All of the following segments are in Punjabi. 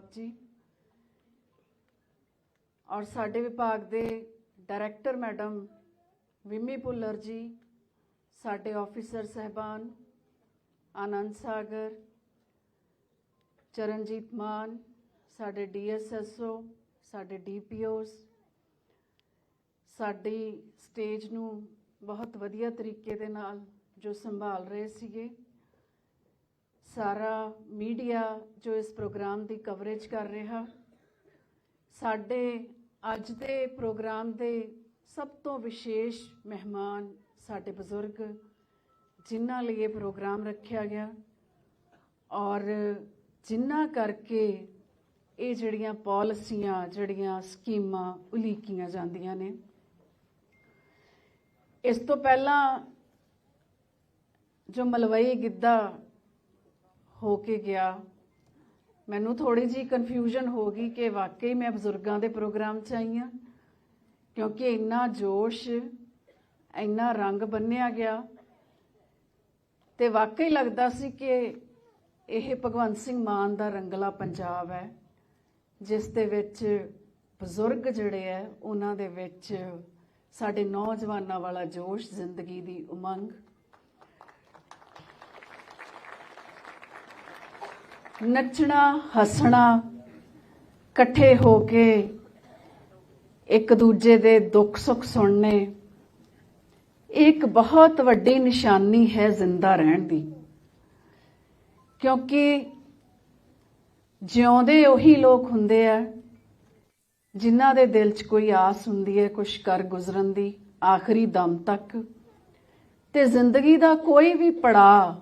ਪ੍ਰਤਾਪ ਜੀ। ਔਰ ਸਾਡੇ ਵਿਭਾਗ ਦੇ ਡਾਇਰੈਕਟਰ ਮੈਡਮ ਵਿਮੀ ਭੁੱਲਰ ਜੀ, ਸਾਡੇ ਆਫੀਸਰ ਸਹਿਬਾਨ ਆਨੰਦ ਸਾਗਰ, ਚਰਨਜੀਤ ਮਾਨ, ਸਾਡੇ ਡੀਐਸਐਸਓ, ਸਾਡੇ ਡੀਪੀਓਸ, ਸਾਡੀ ਸਟੇਜ ਨੂੰ ਬਹੁਤ ਵਧੀਆ ਤਰੀਕੇ ਦੇ ਨਾਲ ਜੋ ਸੰਭਾਲ ਰਹੇ ਸੀਗੇ। ਸਾਰਾ ਮੀਡੀਆ ਜੋ ਇਸ ਪ੍ਰੋਗਰਾਮ ਦੀ ਕਵਰੇਜ ਕਰ ਰਿਹਾ, ਸਾਡੇ ਅੱਜ ਦੇ ਪ੍ਰੋਗਰਾਮ ਦੇ ਸਭ ਤੋਂ ਵਿਸ਼ੇਸ਼ ਮਹਿਮਾਨ ਸਾਡੇ ਬਜ਼ੁਰਗ, ਜਿਨ੍ਹਾਂ ਲਈ ਇਹ ਪ੍ਰੋਗਰਾਮ ਰੱਖਿਆ ਗਿਆ ਔਰ ਜਿਨ੍ਹਾਂ ਕਰਕੇ ਇਹ ਜਿਹੜੀਆਂ ਪਾਲਿਸੀਆਂ, ਜਿਹੜੀਆਂ ਸਕੀਮਾਂ ਉਲੀਕੀਆਂ ਜਾਂਦੀਆਂ ਨੇ। ਇਸ ਤੋਂ ਪਹਿਲਾਂ ਜੋ ਮਲਵਈ ਗਿੱਧਾ ਹੋ ਕੇ ਗਿਆ। ਮੈਨੂੰ ਥੋੜੀ ਜੀ ਕਨਫਿਊਜ਼ਨ ਹੋ ਗਈ ਕਿ ਵਾਕਈ ਮੈਂ ਬਜ਼ੁਰਗਾਂ ਦੇ ਪ੍ਰੋਗਰਾਮ 'ਚ ਆਈ ਹਾਂ, ਕਿਉਂਕਿ ਇੰਨਾ ਜੋਸ਼, ਇੰਨਾ ਰੰਗ ਬੰਨਿਆ ਗਿਆ। ਤੇ ਵਾਕਈ ਲੱਗਦਾ ਸੀ ਕਿ ਇਹ ਭਗਵੰਤ ਸਿੰਘ ਮਾਨ ਦਾ ਰੰਗਲਾ ਪੰਜਾਬ ਹੈ, ਜਿਸ ਦੇ ਵਿੱਚ ਬਜ਼ੁਰਗ ਜਿਹੜੇ ਹੈ, ਉਹਨਾਂ ਦੇ ਵਿੱਚ ਸਾਡੇ ਨੌਜਵਾਨਾਂ ਵਾਲਾ ਜੋਸ਼ ਜ਼ਿੰਦਗੀ ਦੀ ਉਮੰਗ ਨੱਚਣਾ, ਹੱਸਣਾ, ਇਕੱਠੇ ਹੋ ਕੇ ਇੱਕ ਦੂਜੇ ਦੇ ਦੁੱਖ ਸੁੱਖ ਸੁਣਨੇ, ਇਹ ਇੱਕ ਬਹੁਤ ਵੱਡੀ ਨਿਸ਼ਾਨੀ ਹੈ ਜ਼ਿੰਦਾ ਰਹਿਣ ਦੀ। ਕਿਉਂਕਿ ਜਿਉਂਦੇ ਉਹੀ ਲੋਕ ਹੁੰਦੇ ਆ, ਜਿਨ੍ਹਾਂ ਦੇ ਦਿਲ 'ਚ ਕੋਈ ਆਸ ਹੁੰਦੀ ਹੈ ਕੁਝ ਕਰ ਗੁਜ਼ਰਨ ਦੀ, ਆਖਰੀ ਦਮ ਤੱਕ। ਤੇ ਜ਼ਿੰਦਗੀ ਦਾ ਕੋਈ ਵੀ ਪੜਾਅ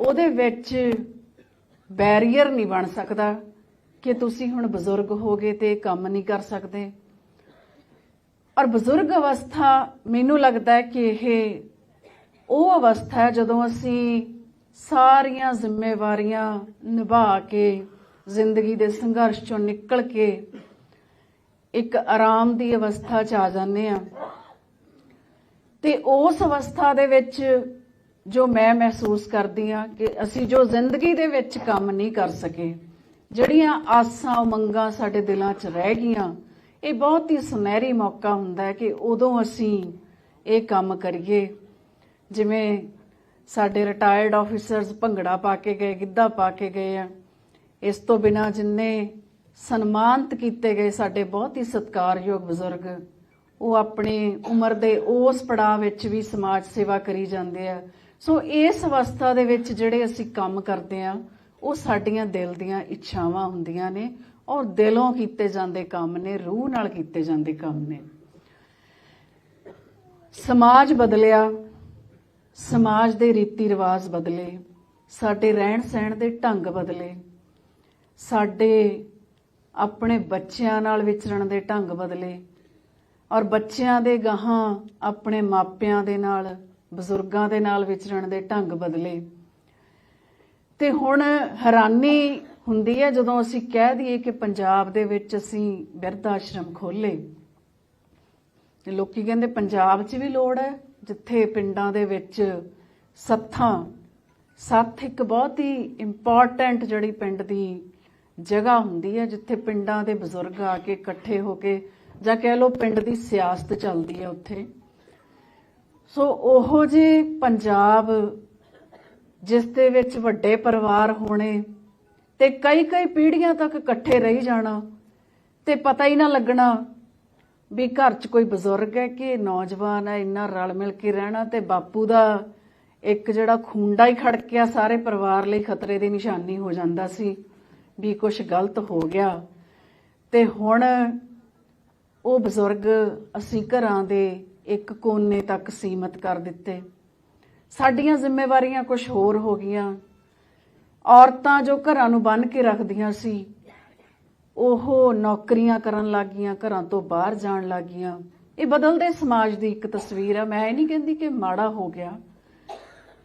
ਉਹਦੇ ਵਿੱਚ ਬੈਰੀਅਰ ਨਹੀਂ ਬਣ ਸਕਦਾ ਕਿ ਤੁਸੀਂ ਹੁਣ ਬਜ਼ੁਰਗ ਹੋਗੇ ਤੇ ਇਹ ਕੰਮ ਨਹੀਂ ਕਰ ਸਕਦੇ। ਔਰ ਬਜ਼ੁਰਗ ਅਵਸਥਾ ਮੈਨੂੰ ਲੱਗਦਾ ਹੈ ਕਿ ਇਹ ਉਹ ਅਵਸਥਾ ਹੈ ਜਦੋਂ ਅਸੀਂ ਸਾਰੀਆਂ ਜ਼ਿੰਮੇਵਾਰੀਆਂ ਨਿਭਾ ਕੇ ਜ਼ਿੰਦਗੀ ਦੇ ਸੰਘਰਸ਼ ਚੋਂ ਨਿਕਲ ਕੇ ਇੱਕ ਆਰਾਮ ਦੀ ਅਵਸਥਾ 'ਚ ਆ ਜਾਂਦੇ ਆ ਤੇ ਉਸ ਅਵਸਥਾ ਦੇ ਵਿੱਚ ਜੋ ਮੈਂ ਮਹਿਸੂਸ ਕਰਦੀ ਆ ਕਿ ਅਸੀਂ ਜੋ ਜ਼ਿੰਦਗੀ ਦੇ ਵਿੱਚ ਕੰਮ ਨਹੀਂ ਕਰ ਸਕੇ, ਜਿਹੜੀਆਂ ਆਸਾਂ ਉਮੰਗਾਂ ਸਾਡੇ ਦਿਲਾਂ 'ਚ ਰਹਿ ਗਈਆਂ, ਇਹ ਬਹੁਤ ਹੀ ਸੁਨਹਿਰੀ ਮੌਕਾ ਹੁੰਦਾ ਹੈ ਕਿ ਉਦੋਂ ਅਸੀਂ ਇਹ ਕੰਮ ਕਰੀਏ। ਜਿਵੇਂ ਸਾਡੇ ਰਿਟਾਇਰਡ ਆਫੀਸਰਸ ਭੰਗੜਾ ਪਾ ਕੇ ਗਏ, ਗਿੱਧਾ ਪਾ ਕੇ ਗਏ ਆ। ਇਸ ਤੋਂ ਬਿਨਾ ਜਿੰਨੇ ਸਨਮਾਨਿਤ ਕੀਤੇ ਗਏ ਸਾਡੇ ਬਹੁਤ ਹੀ ਸਤਿਕਾਰਯੋਗ ਬਜ਼ੁਰਗ, ਉਹ ਆਪਣੇ ਉਮਰ ਦੇ ਉਸ ਪੜਾਅ ਵਿੱਚ ਵੀ ਸਮਾਜ ਸੇਵਾ ਕਰੀ ਜਾਂਦੇ ਆ। ਸੋ ਇਸ ਅਵਸਥਾ ਦੇ ਵਿੱਚ ਜਿਹੜੇ ਅਸੀਂ ਕੰਮ ਕਰਦੇ ਆ ਉਹ ਸਾਡੀਆਂ ਦਿਲ ਦੀਆਂ ਇੱਛਾਵਾਂ ਹੁੰਦੀਆਂ ਨੇ ਔਰ ਦਿਲੋਂ ਕੀਤੇ ਜਾਂਦੇ ਕੰਮ ਨੇ, ਰੂਹ ਨਾਲ ਕੀਤੇ ਜਾਂਦੇ ਕੰਮ ਨੇ। ਸਮਾਜ ਬਦਲਿਆ, ਸਮਾਜ ਦੇ ਰੀਤੀ ਰਿਵਾਜ ਬਦਲੇ, ਸਾਡੇ ਰਹਿਣ ਸਹਿਣ ਦੇ ਢੰਗ ਬਦਲੇ, ਸਾਡੇ ਆਪਣੇ ਬੱਚਿਆਂ ਨਾਲ ਵਿਚਰਨ ਦੇ ਢੰਗ ਬਦਲੇ ਔਰ ਬੱਚਿਆਂ ਦੇ ਗਾਹਾਂ ਆਪਣੇ ਮਾਪਿਆਂ ਦੇ ਨਾਲ ਬਜ਼ੁਰਗਾਂ ਦੇ ਨਾਲ ਵਿਚਰਨ ਦੇ ਢੰਗ ਬਦਲੇ। ਤੇ ਹੁਣ ਹੈਰਾਨੀ ਹੁੰਦੀ ਹੈ ਜਦੋਂ ਅਸੀਂ ਕਹਿ ਦਈਏ ਕਿ ਪੰਜਾਬ ਦੇ ਵਿੱਚ ਅਸੀਂ ਬਿਰਧ ਆਸ਼ਰਮ ਖੋਲੇ ਤੇ ਲੋਕੀ ਕਹਿੰਦੇ ਪੰਜਾਬ 'ਚ ਵੀ ਲੋੜ ਹੈ, ਜਿੱਥੇ ਪਿੰਡਾਂ ਦੇ ਵਿੱਚ ਸੱਥਾਂ, ਸੱਥ ਇੱਕ ਬਹੁਤ ਹੀ ਇੰਪੋਰਟੈਂਟ ਜਿਹੜੀ ਪਿੰਡ ਦੀ ਜਗ੍ਹਾ ਹੁੰਦੀ ਹੈ, ਜਿੱਥੇ ਪਿੰਡਾਂ ਦੇ ਬਜ਼ੁਰਗ ਆ ਕੇ ਇਕੱਠੇ ਹੋ ਕੇ ਜਾਂ ਕਹਿ ਲਓ ਪਿੰਡ ਦੀ ਸਿਆਸਤ ਚੱਲਦੀ ਹੈ ਉੱਥੇ। ਸੋ ਉਹੋ ਜੇ ਪੰਜਾਬ ਜਿਸ ਦੇ ਵਿੱਚ ਵੱਡੇ ਪਰਿਵਾਰ ਹੋਣੇ ਤੇ ਕਈ ਕਈ ਪੀੜ੍ਹੀਆਂ ਤੱਕ ਇਕੱਠੇ ਰਹੀ ਜਾਣਾ ਤੇ ਪਤਾ ਹੀ ਨਾ ਲੱਗਣਾ ਵੀ ਘਰ 'ਚ ਕੋਈ ਬਜ਼ੁਰਗ ਹੈ ਕਿ ਨੌਜਵਾਨ ਹੈ, ਇੰਨਾ ਰਲ ਮਿਲ ਕੇ ਰਹਿਣਾ ਤੇ ਬਾਪੂ ਦਾ ਇੱਕ ਜਿਹੜਾ ਖੁੰਡਾ ਹੀ ਖੜਕਿਆ ਸਾਰੇ ਪਰਿਵਾਰ ਲਈ ਖਤਰੇ ਦੀ ਨਿਸ਼ਾਨੀ ਹੋ ਜਾਂਦਾ ਸੀ ਵੀ ਕੁਝ ਗਲਤ ਹੋ ਗਿਆ। ਤੇ ਹੁਣ ਉਹ ਬਜ਼ੁਰਗ ਅਸੀਂ ਘਰਾਂ ਦੇ ਇੱਕ ਕੋਨੇ ਤੱਕ ਸੀਮਤ ਕਰ ਦਿੱਤੇ। ਸਾਡੀਆਂ ਜ਼ਿੰਮੇਵਾਰੀਆਂ ਕੁਝ ਹੋਰ ਹੋ ਗਈਆਂ। ਔਰਤਾਂ ਜੋ ਘਰਾਂ ਨੂੰ ਬੰਨ ਕੇ ਰੱਖਦੀਆਂ ਸੀ, ਉਹ ਨੌਕਰੀਆਂ ਕਰਨ ਲੱਗੀਆਂ, ਘਰਾਂ ਤੋਂ ਬਾਹਰ ਜਾਣ ਲੱਗੀਆਂ। ਇਹ ਬਦਲਦੇ ਸਮਾਜ ਦੀ ਇੱਕ ਤਸਵੀਰ ਆ। ਮੈਂ ਇਹ ਨਹੀਂ ਕਹਿੰਦੀ ਕਿ ਮਾੜਾ ਹੋ ਗਿਆ।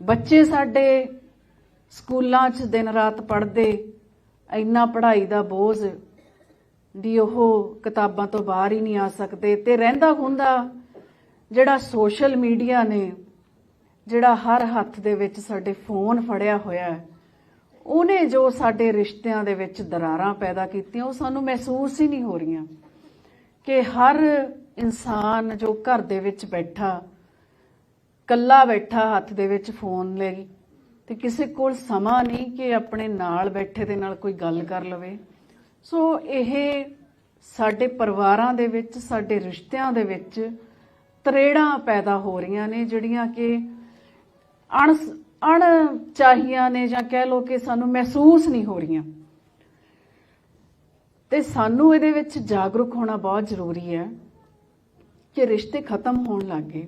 ਬੱਚੇ ਸਾਡੇ ਸਕੂਲਾਂ 'ਚ ਦਿਨ ਰਾਤ ਪੜ੍ਹਦੇ, ਇੰਨਾ ਪੜ੍ਹਾਈ ਦਾ ਬੋਝ, ਵੀ ਉਹ ਕਿਤਾਬਾਂ ਤੋਂ ਬਾਹਰ ਹੀ ਨਹੀਂ ਆ ਸਕਦੇ। ਤੇ ਰਹਿੰਦਾ ਹੁੰਦਾ ਜਿਹੜਾ ਸੋਸ਼ਲ ਮੀਡੀਆ ਨੇ, ਜਿਹੜਾ ਹਰ ਹੱਥ ਦੇ ਵਿੱਚ ਸਾਡੇ ਫੋਨ ਫੜਿਆ ਹੋਇਆ ਹੈ, ਉਹਨੇ ਜੋ ਸਾਡੇ ਰਿਸ਼ਤਿਆਂ ਦੇ ਵਿੱਚ ਦਰਾਰਾਂ ਪੈਦਾ ਕੀਤੀਆਂ, ਉਹ ਸਾਨੂੰ ਮਹਿਸੂਸ ਹੀ ਨਹੀਂ ਹੋ ਰਹੀਆਂ ਕਿ ਹਰ ਇਨਸਾਨ ਜੋ ਘਰ ਦੇ ਵਿੱਚ ਬੈਠਾ ਕੱਲਾ ਬੈਠਾ ਹੱਥ ਦੇ ਵਿੱਚ ਫੋਨ ਲਈ ਤੇ ਕਿਸੇ ਕੋਲ ਸਮਾਂ ਨਹੀਂ ਕਿ ਆਪਣੇ ਨਾਲ ਬੈਠੇ ਦੇ ਨਾਲ ਕੋਈ ਗੱਲ ਕਰ ਲਵੇ। ਸੋ ਇਹ ਸਾਡੇ ਪਰਿਵਾਰਾਂ ਦੇ ਵਿੱਚ, ਸਾਡੇ ਰਿਸ਼ਤਿਆਂ ਦੇ ਵਿੱਚ ਤਰੇੜਾਂ ਪੈਦਾ ਹੋ ਰਹੀਆਂ ਨੇ ਜਿਹੜੀਆਂ ਕਿ ਅਣ ਅਣ ਚਾਹੀਆਂ ਨੇ ਜਾਂ ਕਹਿ ਲੋ ਕਿ ਸਾਨੂੰ ਮਹਿਸੂਸ ਨਹੀਂ ਹੋ ਰਹੀਆਂ। ਤੇ ਸਾਨੂੰ ਇਹਦੇ ਵਿੱਚ ਜਾਗਰੂਕ ਹੋਣਾ ਬਹੁਤ ਜ਼ਰੂਰੀ ਹੈ ਕਿ ਰਿਸ਼ਤੇ ਖਤਮ ਹੋਣ ਲੱਗ ਗਏ।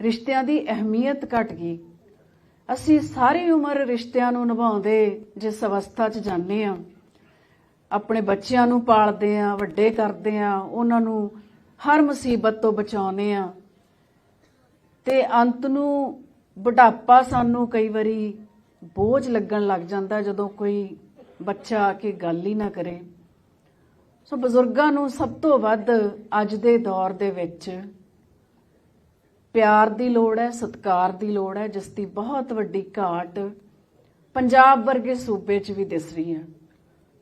ਰਿਸ਼ਤਿਆਂ ਦੀ ਅਹਿਮੀਅਤ ਘਟ ਗਈ। ਅਸੀਂ ਸਾਰੀ ਉਮਰ ਰਿਸ਼ਤਿਆਂ ਨੂੰ ਨਿਭਾਉਂਦੇ, ਜਿਸ ਅਵਸਥਾ 'ਚ ਜਾਂਦੇ ਆ ਆਪਣੇ ਬੱਚਿਆਂ ਨੂੰ ਪਾਲਦੇ ਆ ਵੱਡੇ ਕਰਦੇ ਆ ਉਹਨਾਂ ਨੂੰ ਹਰ ਮੁਸੀਬਤ ਤੋਂ ਬਚਾਉਂਦੇ ਆ। ਤੇ ਅੰਤ ਨੂੰ ਬੁਢਾਪਾ ਸਾਨੂੰ ਕਈ ਵਾਰੀ ਬੋਝ ਲੱਗਣ ਲੱਗ ਜਾਂਦਾ ਜਦੋਂ ਕੋਈ ਬੱਚਾ ਆ ਕੇ ਗੱਲ ਹੀ ਨਾ ਕਰੇ। ਸੋ ਬਜ਼ੁਰਗਾਂ ਨੂੰ ਸਭ ਤੋਂ ਵੱਧ ਅੱਜ ਦੇ ਦੌਰ ਦੇ ਵਿੱਚ ਪਿਆਰ ਦੀ ਲੋੜ ਹੈ, ਸਤਿਕਾਰ ਦੀ ਲੋੜ ਹੈ, ਜਿਸ ਦੀ ਬਹੁਤ ਵੱਡੀ ਘਾਟ ਪੰਜਾਬ ਵਰਗੇ ਸੂਬੇ 'ਚ ਵੀ ਦਿਸ ਰਹੀ ਹੈ।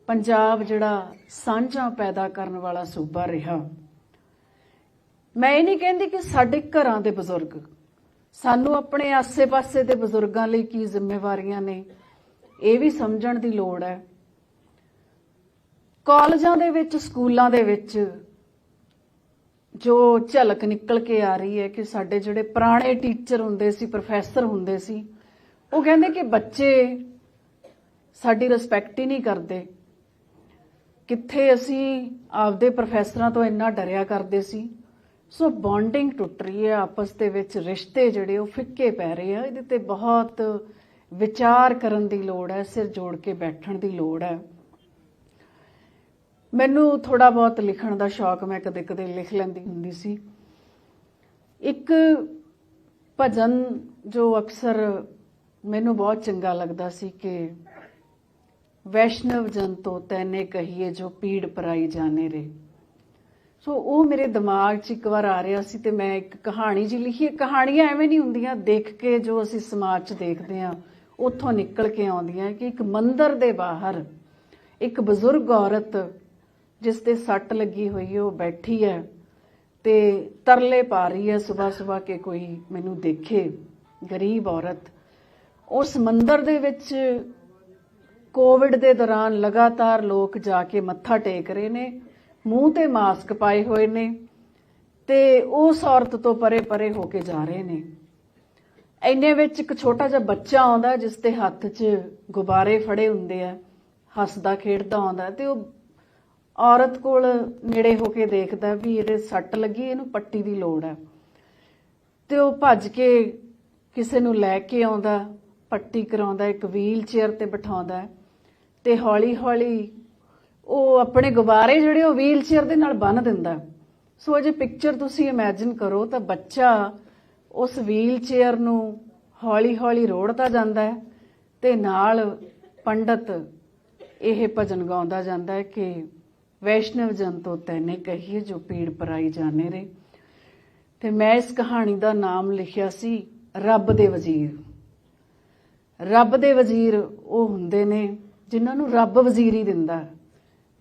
ਪੰਜਾਬ ਜਿਹੜਾ ਸਾਂਝਾ ਪੈਦਾ ਕਰਨ ਵਾਲਾ ਸੂਬਾ ਰਿਹਾ। ਮੈਂ ਇਹ ਨਹੀਂ ਕਹਿੰਦੀ ਕਿ ਸਾਡੇ ਘਰਾਂ ਦੇ ਬਜ਼ੁਰਗ, ਸਾਨੂੰ ਆਪਣੇ ਆਸੇ-ਪਾਸੇ ਦੇ ਬਜ਼ੁਰਗਾਂ ਲਈ ਕੀ ਜ਼ਿੰਮੇਵਾਰੀਆਂ ਨੇ, ਇਹ ਵੀ ਸਮਝਣ ਦੀ ਲੋੜ ਹੈ। ਕਾਲਜਾਂ ਦੇ ਵਿੱਚ, ਸਕੂਲਾਂ ਦੇ ਵਿੱਚ ਜੋ ਝਲਕ ਨਿਕਲ ਕੇ ਆ ਰਹੀ ਹੈ ਕਿ ਸਾਡੇ ਜਿਹੜੇ ਪੁਰਾਣੇ ਟੀਚਰ ਹੁੰਦੇ ਸੀ, ਪ੍ਰੋਫੈਸਰ ਹੁੰਦੇ ਸੀ, ਉਹ ਕਹਿੰਦੇ ਕਿ ਬੱਚੇ ਸਾਡੀ ਰਿਸਪੈਕਟ ਹੀ ਨਹੀਂ ਕਰਦੇ। ਕਿੱਥੇ ਅਸੀਂ ਆਪਦੇ ਪ੍ਰੋਫੈਸਰਾਂ ਤੋਂ ਇੰਨਾ ਡਰਿਆ ਕਰਦੇ ਸੀ? ਸੋ ਬੌਂਡਿੰਗ ਟੁੱਟ ਰਹੀ ਹੈ, ਆਪਸ ਦੇ ਵਿੱਚ ਰਿਸ਼ਤੇ ਜਿਹੜੇ ਉਹ ਫਿੱਕੇ ਪੈ ਰਹੇ ਆ, ਇਹਦੇ ਤੇ ਬਹੁਤ ਵਿਚਾਰ ਕਰਨ ਦੀ ਲੋੜ ਹੈ, ਸਿਰ ਜੋੜ ਕੇ ਬੈਠਣ ਦੀ ਲੋੜ ਹੈ। ਮੈਨੂੰ ਥੋੜਾ ਬਹੁਤ ਲਿਖਣ ਦਾ ਸ਼ੌਕ ਮੈਂ ਕਦੇ-ਕਦੇ ਲਿਖ ਲੈਂਦੀ ਹੁੰਦੀ ਸੀ। ਇੱਕ ਭਜਨ ਜੋ ਅਕਸਰ ਮੈਨੂੰ ਬਹੁਤ ਚੰਗਾ ਲੱਗਦਾ ਸੀ ਕਿ ਵੈਸ਼ਨਵ ਜਨ ਤੋ ਤੈਨੇ ਕਹੀਏ ਜੋ ਪੀੜ ਪਰਾਈ ਜਾਣੇ ਰੇ। ਸੋ ਉਹ ਮੇਰੇ ਦਿਮਾਗ 'ਚ ਇੱਕ ਵਾਰ ਆ ਰਿਹਾ ਸੀ ਤੇ ਮੈਂ ਇੱਕ ਕਹਾਣੀ ਜੀ ਲਿਖੀ। ਕਹਾਣੀਆਂ ਐਵੇਂ ਨਹੀਂ ਹੁੰਦੀਆਂ, ਦੇਖ ਕੇ ਜੋ ਅਸੀਂ ਸਮਾਜ 'ਚ ਦੇਖਦੇ ਆ ਉੱਥੋਂ ਨਿਕਲ ਕੇ ਆਉਂਦੀਆਂ ਕਿ ਇੱਕ ਮੰਦਰ ਦੇ ਬਾਹਰ ਇੱਕ ਬਜ਼ੁਰਗ ਔਰਤ ਜਿਸ ਤੇ ਸੱਟ ਲੱਗੀ ਹੋਈ ਉਹ ਬੈਠੀ ਹੈ ਤੇ ਤਰਲੇ ਪਾ ਰਹੀ ਹੈ ਸਵੇਰ ਸਵੇਰ ਕੇ ਕੋਈ ਮੈਨੂੰ ਦੇਖੇ। ਗਰੀਬ ਔਰਤ ਉਸ ਮੰਦਰ ਦੇ ਵਿੱਚ ਕੋਵਿਡ ਦੇ ਦੌਰਾਨ ਲਗਾਤਾਰ ਲੋਕ ਜਾ ਕੇ ਮੱਥਾ ਟੇਕ ਰਹੇ ਨੇ। ਮੂੰਹ ਤੇ ਮਾਸਕ ਪਾਏ ਹੋਏ ਨੇ ਤੇ ਉਸ ਔਰਤ ਤੋਂ ਪਰੇ ਪਰੇ ਹੋ ਕੇ ਜਾ ਰਹੇ ਨੇ। ਐਨੇ ਵਿੱਚ ਇੱਕ ਛੋਟਾ ਜਿਹਾ ਬੱਚਾ ਆਉਂਦਾ ਜਿਸ ਦੇ ਹੱਥ 'ਚ ਗੁਬਾਰੇ ਫੜੇ ਹੁੰਦੇ ਆ, ਹੱਸਦਾ, ਖੇਡਦਾ ਆਉਂਦਾ ਤੇ ਉਹ ਔਰਤ ਕੋਲ ਨੇੜੇ ਹੋ ਕੇ ਦੇਖਦਾ ਵੀ ਇਹਦੇ ਸੱਟ ਲੱਗੀ, ਇਹਨੂੰ ਪੱਟੀ ਦੀ ਲੋੜ ਹੈ। ਤੇ ਉਹ ਭੱਜ ਕੇ ਕਿਸੇ ਨੂੰ ਲੈ ਕੇ ਆਉਂਦਾ, ਪੱਟੀ ਕਰਾਉਂਦਾ, ਇੱਕ ਵੀਲ ਚੇਅਰ ਤੇ ਬਿਠਾਉਂਦਾ ਤੇ ਹੌਲੀ ਹੌਲੀ ਉਹ ਆਪਣੇ ਗੁਬਾਰੇ ਜਿਹੜੇ ਉਹ ਵੀਲ ਚੇਅਰ ਦੇ ਨਾਲ ਬੰਨ ਦਿੰਦਾ। ਸੋ ਜੇ ਪਿਕਚਰ ਤੁਸੀਂ ਇਮੇਜਿਨ ਕਰੋ ਤਾਂ ਬੱਚਾ ਉਸ ਵੀਲ ਚੇਅਰ ਨੂੰ ਹੌਲੀ ਹੌਲੀ ਰੋੜਦਾ ਜਾਂਦਾ ਹੈ ਤੇ ਨਾਲ ਪੰਡਤ ਇਹ ਭਜਨ ਗਾਉਂਦਾ ਜਾਂਦਾ ਹੈ ਕਿ ਵੈਸ਼ਨਵ ਜਨ ਤੋਂ ਤੈਨੇ ਕਹੀਏ ਜੋ ਪੀੜ ਪਰਾਈ ਜਾਣੇ ਰੇ। ਤੇ ਮੈਂ ਇਸ ਕਹਾਣੀ ਦਾ ਨਾਮ ਲਿਖਿਆ ਸੀ, ਰੱਬ ਦੇ ਵਜ਼ੀਰ। ਰੱਬ ਦੇ ਵਜ਼ੀਰ ਉਹ ਹੁੰਦੇ ਨੇ ਜਿਨ੍ਹਾਂ ਨੂੰ ਰੱਬ ਵਜ਼ੀਰੀ ਦਿੰਦਾ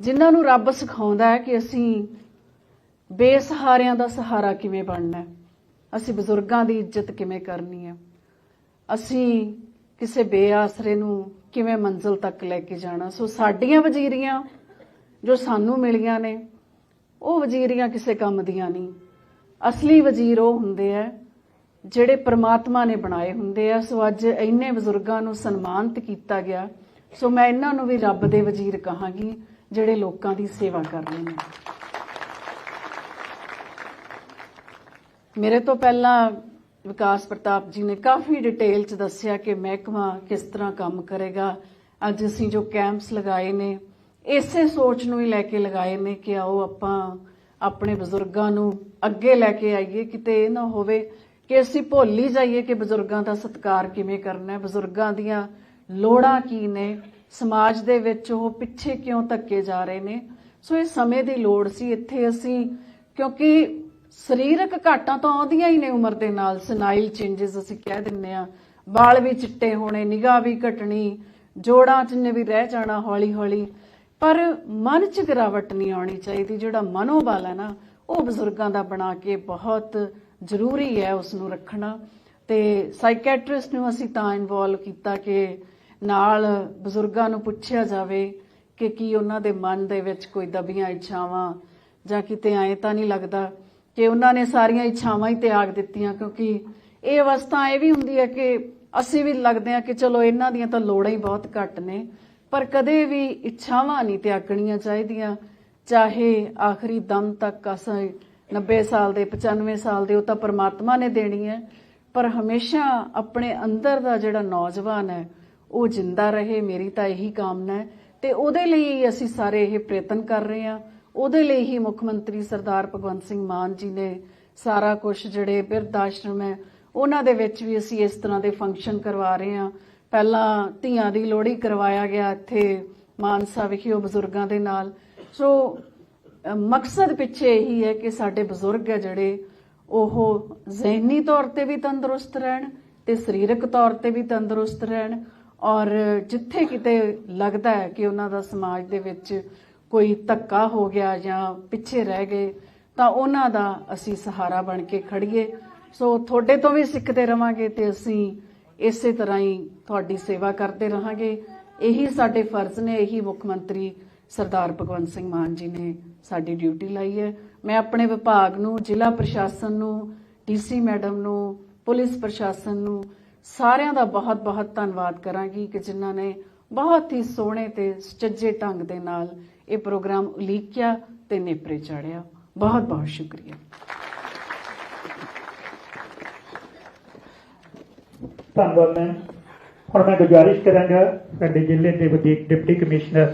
ਜਿਨ੍ਹਾਂ ਨੂੰ ਰੱਬ ਸਿਖਾਉਂਦਾ ਹੈ ਕਿ ਅਸੀਂ ਬੇਸਹਾਰਿਆਂ ਦਾ ਸਹਾਰਾ ਕਿਵੇਂ ਬਣਨਾ ਹੈ? ਅਸੀਂ ਬਜ਼ੁਰਗਾਂ ਦੀ ਇੱਜ਼ਤ ਕਿਵੇਂ ਕਰਨੀ ਹੈ? ਅਸੀਂ ਕਿਸੇ ਬੇਆਸਰੇ ਨੂੰ ਕਿਵੇਂ ਮੰਜ਼ਲ ਤੱਕ ਲੈ ਕੇ ਜਾਣਾ? ਸੋ ਸਾਡੀਆਂ ਵਜ਼ੀਰੀਆਂ ਜੋ ਸਾਨੂੰ ਮਿਲੀਆਂ ਨੇ, ਉਹ ਵਜ਼ੀਰੀਆਂ ਕਿਸੇ ਕੰਮ ਦੀਆਂ ਨਹੀਂ। ਅਸਲੀ ਵਜ਼ੀਰ ਉਹ ਹੁੰਦੇ ਆ ਜਿਹੜੇ ਪ੍ਰਮਾਤਮਾ ਨੇ ਬਣਾਏ ਹੁੰਦੇ ਆ। ਸੋ ਅੱਜ ਇੰਨੇ ਬਜ਼ੁਰਗਾਂ ਨੂੰ ਸਨਮਾਨਿਤ ਕੀਤਾ ਗਿਆ। ਸੋ ਮੈਂ ਇਹਨਾਂ ਨੂੰ ਵੀ ਰੱਬ ਦੇ ਵਜ਼ੀਰ ਕਹਾਂਗੀ। ਜਿਹੜੇ ਲੋਕਾਂ ਦੀ ਸੇਵਾ ਕਰ ਰਹੇ ਨੇ। ਮੇਰੇ ਤੋਂ ਪਹਿਲਾਂ ਵਿਕਾਸ ਪ੍ਰਤਾਪ ਜੀ ਨੇ ਕਾਫੀ ਡਿਟੇਲ ਚ ਦੱਸਿਆ ਕਿ ਮਹਿਕਮਾ ਕਿਸ ਤਰ੍ਹਾਂ ਕੰਮ ਕਰੇਗਾ। ਅੱਜ ਅਸੀਂ ਜੋ ਕੈਂਪਸ ਲਗਾਏ ਨੇ, ਇਸੇ ਸੋਚ ਨੂੰ ਹੀ ਲੈ ਕੇ ਲਗਾਏ ਨੇ ਕਿ ਆਓ ਆਪਾਂ ਆਪਣੇ ਬਜ਼ੁਰਗਾਂ ਨੂੰ ਅੱਗੇ ਲੈ ਕੇ ਆਈਏ, ਕਿਤੇ ਇਹ ਨਾ ਹੋਵੇ ਕਿ ਅਸੀਂ ਭੁੱਲ ਹੀ ਜਾਈਏ ਕਿ ਬਜ਼ੁਰਗਾਂ ਦਾ ਸਤਿਕਾਰ ਕਿਵੇਂ ਕਰਨਾ ਹੈ। ਬਜ਼ੁਰਗਾਂ ਦੀਆਂ ਲੋੜਾਂ ਕੀ ਨੇ? ਸਮਾਜ ਦੇ ਵਿੱਚ ਉਹ ਪਿੱਛੇ ਕਿਉਂ ਧੱਕੇ ਜਾ ਰਹੇ ਨੇ? ਸੋ ਇਹ ਸਮੇਂ ਦੀ ਲੋੜ ਸੀ। ਇੱਥੇ ਅਸੀਂ, ਕਿਉਂਕਿ ਸਰੀਰਕ ਘਾਟਾਂ ਤਾਂ ਆਉਂਦੀਆਂ ਹੀ ਨੇ ਉਮਰ ਦੇ ਨਾਲ ਸਨਾਈਲ ਚੇਂजेस ਅਸੀਂ ਕਹਿ ਦਿੰਨੇ ਆ ਵਾਲ ਵੀ ਚਿੱਟੇ ਹੋਣੇ, ਨਿਗਾਹ ਵੀ ਘਟਣੀ, ਜੋੜਾਂ 'ਚ ਨੇ ਵੀ ਰਹਿ ਜਾਣਾ ਹੌਲੀ ਹੌਲੀ ਪਰ ਮਨ 'ਚ ਗਿਰਾਵਟ ਨਹੀਂ ਆਉਣੀ ਚਾਹੀਦੀ। ਜਿਹੜਾ ਮਨੋਬਲ ਹੈ ਨਾ, ਉਹ ਬਜ਼ੁਰਗਾਂ ਦਾ ਬਣਾ ਕੇ ਬਹੁਤ ਜ਼ਰੂਰੀ ਹੈ ਉਸ ਨੂੰ ਰੱਖਣਾ। ਤੇ ਸਾਈਕੈਟ੍ਰਿਸਟ ਨੂੰ ਅਸੀਂ ਤਾਂ ਇਨਵੋਲਵ ਕੀਤਾ ਕਿ ਨਾਲ ਬਜ਼ੁਰਗਾਂ ਨੂੰ ਪੁੱਛਿਆ ਜਾਵੇ ਕਿ ਕੀ ਉਹਨਾਂ ਦੇ ਮਨ ਦੇ ਵਿੱਚ ਕੋਈ ਦਬੀਆਂ ਇੱਛਾਵਾਂ ਜਾਂ ਕਿਤੇ ਐਂ ਤਾਂ ਨਹੀਂ ਲੱਗਦਾ ਕਿ ਉਹਨਾਂ ਨੇ ਸਾਰੀਆਂ ਇੱਛਾਵਾਂ ਹੀ ਤਿਆਗ ਦਿੱਤੀਆਂ, ਕਿਉਂਕਿ ਇਹ ਅਵਸਥਾ ਇਹ ਵੀ ਹੁੰਦੀ ਹੈ ਕਿ ਅਸੀਂ ਵੀ ਲੱਗਦੇ ਹਾਂ ਕਿ ਚਲੋ ਇਹਨਾਂ ਦੀਆਂ ਤਾਂ ਲੋੜਾਂ ਹੀ ਬਹੁਤ ਘੱਟ ਨੇ, ਪਰ ਕਦੇ ਵੀ ਇੱਛਾਵਾਂ ਨਹੀਂ ਤਿਆਗਣੀਆਂ ਚਾਹੀਦੀਆਂ। ਚਾਹੇ ਆਖਰੀ ਦਮ ਤੱਕ ਅਸੀਂ 90 ਸਾਲ ਦੇ 95 ਸਾਲ ਦੇ ਉਹ ਤਾਂ ਪਰਮਾਤਮਾ ਨੇ ਦੇਣੀ ਹੈ, ਪਰ ਹਮੇਸ਼ਾ ਆਪਣੇ ਅੰਦਰ ਦਾ ਜਿਹੜਾ ਨੌਜਵਾਨ ਹੈ ਉਹ ਜਿੰਦਾ ਰਹੇ, ਮੇਰੀ ਤਾਂ ਇਹੀ ਕਾਮਨਾ ਹੈ। ਤੇ ਉਹਦੇ ਲਈ ਅਸੀਂ ਸਾਰੇ ਇਹ ਪ੍ਰਯਤਨ ਕਰ ਰਹੇ ਹਾਂ। ਉਹਦੇ ਲਈ ਹੀ ਮੁੱਖ ਮੰਤਰੀ ਸਰਦਾਰ ਭਗਵੰਤ ਸਿੰਘ ਮਾਨ ਜੀ ਨੇ ਸਾਰਾ ਕੁਝ ਜਿਹੜੇ ਬਿਰਧ ਆਸ਼ਰਮ ਹੈ, ਉਹਨਾਂ ਦੇ ਵਿੱਚ ਵੀ ਅਸੀਂ ਇਸ ਤਰ੍ਹਾਂ ਦੇ ਫੰਕਸ਼ਨ ਕਰਵਾ ਰਹੇ ਹਾਂ। ਪਹਿਲਾਂ ਧੀਆਂ ਦੀ ਲੋਹੜੀ ਕਰਵਾਇਆ ਗਿਆ ਇੱਥੇ ਮਾਨਸਾ ਵਿਖੇ ਉਹ ਬਜ਼ੁਰਗਾਂ ਦੇ ਨਾਲ। ਸੋ ਮਕਸਦ ਪਿੱਛੇ ਇਹੀ ਹੈ ਕਿ ਸਾਡੇ ਬਜ਼ੁਰਗ ਹੈ ਜਿਹੜੇ, ਉਹ ਜ਼ਿਹਨੀ ਤੌਰ ਤੇ ਵੀ ਤੰਦਰੁਸਤ ਰਹਿਣ ਤੇ ਸਰੀਰਕ ਤੌਰ ਤੇ ਵੀ ਤੰਦਰੁਸਤ ਰਹਿਣ। ਔਰ ਜਿੱਥੇ ਕਿਤੇ ਲੱਗਦਾ ਹੈ ਕਿ ਉਹਨਾਂ ਦਾ ਸਮਾਜ ਦੇ ਵਿੱਚ ਕੋਈ ਧੱਕਾ ਹੋ ਗਿਆ ਜਾਂ ਪਿੱਛੇ ਰਹਿ ਗਏ, ਤਾਂ ਉਹਨਾਂ ਦਾ ਅਸੀਂ ਸਹਾਰਾ ਬਣ ਕੇ ਖੜੀਏ। ਸੋ ਤੁਹਾਡੇ ਤੋਂ ਵੀ ਸਿੱਖਦੇ ਰਵਾਂਗੇ ਤੇ ਅਸੀਂ ਇਸੇ ਤਰ੍ਹਾਂ ਹੀ ਤੁਹਾਡੀ ਸੇਵਾ ਕਰਦੇ ਰਹਾਂਗੇ। ਇਹੀ ਸਾਡੇ ਫਰਜ਼ ਨੇ, ਇਹੀ ਮੁੱਖ ਮੰਤਰੀ ਸਰਦਾਰ ਭਗਵੰਤ ਸਿੰਘ ਮਾਨ ਜੀ ਨੇ ਸਾਡੀ ਡਿਊਟੀ ਲਾਈ ਹੈ। ਮੈਂ ਆਪਣੇ ਵਿਭਾਗ ਨੂੰ, ਜ਼ਿਲ੍ਹਾ ਪ੍ਰਸ਼ਾਸਨ ਨੂੰ, ਡੀਸੀ ਮੈਡਮ ਨੂੰ, ਪੁਲਿਸ ਪ੍ਰਸ਼ਾਸਨ ਨੂੰ ਸਾਰਿਆਂ ਦਾ ਬਹੁਤ-ਬਹੁਤ ਧੰਨਵਾਦ ਕਰਾਂਗੀ ਕਿ ਜਿਨ੍ਹਾਂ ਨੇ ਬਹੁਤ ਹੀ ਸੋਹਣੇ ਤੇ ਸੁਚੱਜੇ ਢੰਗ ਦੇ ਨਾਲ ਇਹ ਪ੍ਰੋਗਰਾਮ ਉਲੀਕਿਆ ਤੇ ਨੇਪਰੇ ਚਾੜਿਆ। ਬਹੁਤ-ਬਹੁਤ ਸ਼ੁਕਰੀਆ। ਧੰਨਵਾਦ ਮੈਂ ਹੁਣ ਮੈਂ ਗੁਜ਼ਾਰਿਸ਼ ਕਰਾਂਗਾ ਸਾਡੇ ਜ਼ਿਲ੍ਹੇ ਦੇ ਵਧੀਕ ਡਿਪਟੀ ਕਮਿਸ਼ਨਰ